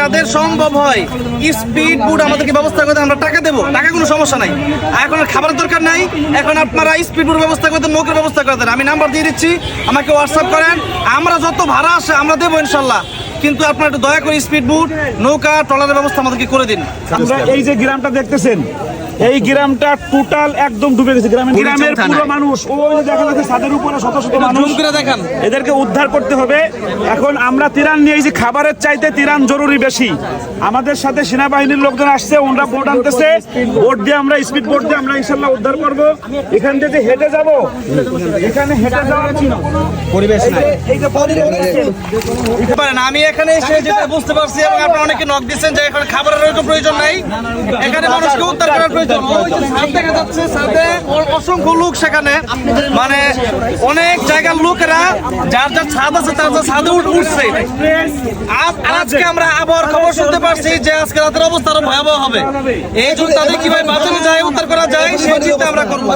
যাদের সম্ভব হয় স্পিড বুট আমাদেরকে ব্যবস্থা করতে আমরা টাকা দেবো। টাকা কোনো সমস্যা নাই। এখন আর খাবারের দরকার নাই, এখন আপনারা স্পিড বুট ব্যবস্থা করতে নৌকের ব্যবস্থা করে দেন। আমি নাম্বার দিয়ে দিচ্ছি, আমাকে হোয়াটসঅ্যাপ করেন, আমরা যত ভাড়া আসে আমরা দেবো ইনশাল্লাহ। কিন্তু আপনারা একটু দয়া করে স্পিড বুট নৌকা, ট্রলারের ব্যবস্থা আমাদেরকে করে দিন। আমরা এই যে গ্রামটা দেখতেছেন এই গ্রামটা টোটাল একদম ডুবে গেছে। গ্রামের গ্রামের। পুরো মানুষ। ও দেখা যাচ্ছে ছাদের উপরে শত শত মানুষ। দেখান। এদেরকে উদ্ধার করতে হবে। এখন আমরা তিরান নিয়ে এসেছি। খাবারের চাইতে তিরান জরুরি বেশি। আমাদের সাথে সেনাবাহিনীর লোকজন আসছে ওনারা বোট আনতেছে। বোট দিয়ে আমরা স্পিড বোট দিয়ে আমরা ইনশাল্লাহ উদ্ধার করব। এখান থেকে হেঁটে যাব। এখানে হেঁটে যাওয়ার কোনো পরিবেশ নাই। আমি এখানে এসে যেটা বুঝতে পারছি এবং আপনারা অনেকে নক দিচ্ছেন যে এখানে খাবারের প্রয়োজন নাই। এখানে মানুষকে উদ্ধার করার প্রয়োজন যে দেখা যাচ্ছে অ- অসংখ্য লোক সেখানে। মানে অনেক জায়গার লোকেরা যার যার ছাদ আছে তার যার ছাদে উঠ- উঠছে। আজকে আমরা আবহাওয়ার খবর শুনতে পারছি যে আজকে তাদের অবস্থা আরও ভয়াবহ হবে। এই জন্য তাদের কীভাবে বাঁচানো যায়, উদ্ধার করা যায়, সেই চিন্তা আমরা করব।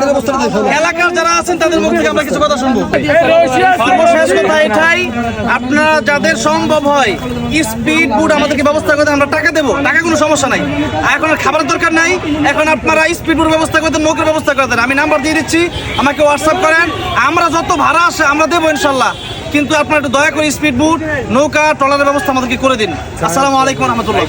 এলাকার যারা আছেন, তাদের মুখ থেকে আমরা কিছু কথা শুনব। সর্বশেষ কথা এটাই, আপনারা যাদের সম্ভব হয় স্পিড বুট আমাদেরকে ব্যবস্থা করতে আমরা টাকা দেবো। টাকা কোনো সমস্যা নাই। এখন খাবারের দরকার নাই। এখন আপনারা স্পিড বুট ব্যবস্থা করতে নৌকার ব্যবস্থা করে দেন। আমি নাম্বার দিয়ে দিচ্ছি আমাকে হোয়াটসঅ্যাপ করেন। আমরা যত ভাড়া আসে আমরা দেবো ইনশাল্লাহ। কিন্তু আপনার একটু দয়া করে স্পিড বুট নৌকা ট্রলারের ব্যবস্থা আমাদেরকে করে দিন। আসসালামু আলাইকুম রহমতুল্লাহ।